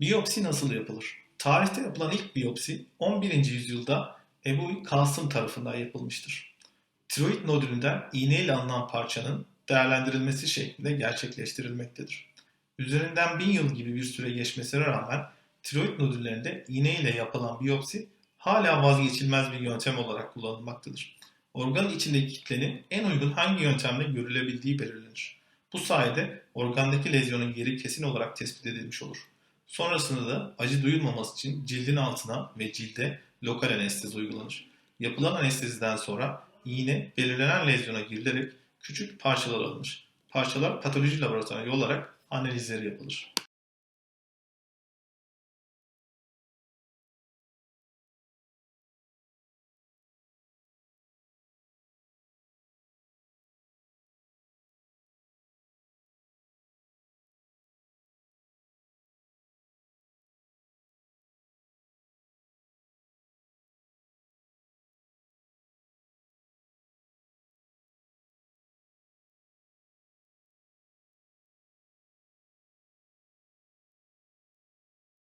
Biyopsi nasıl yapılır? Tarihte yapılan ilk biyopsi 11. yüzyılda Ebu Kasım tarafından yapılmıştır. Tiroid nodülünden iğneyle alınan parçanın değerlendirilmesi şeklinde gerçekleştirilmektedir. Üzerinden bin yıl gibi bir süre geçmesine rağmen tiroid nodüllerinde iğneyle yapılan biyopsi hala vazgeçilmez bir yöntem olarak kullanılmaktadır. Organın içindeki kitlenin en uygun hangi yöntemle görülebildiği belirlenir. Bu sayede organdaki lezyonun yeri kesin olarak tespit edilmiş olur. Sonrasında da acı duyulmaması için cildin altına ve cilde lokal anestezi uygulanır. Yapılan anesteziden sonra iğne belirlenen lezyona girilerek küçük parçalar alınır. Parçalar patoloji laboratuvarına yollarak analizleri yapılır.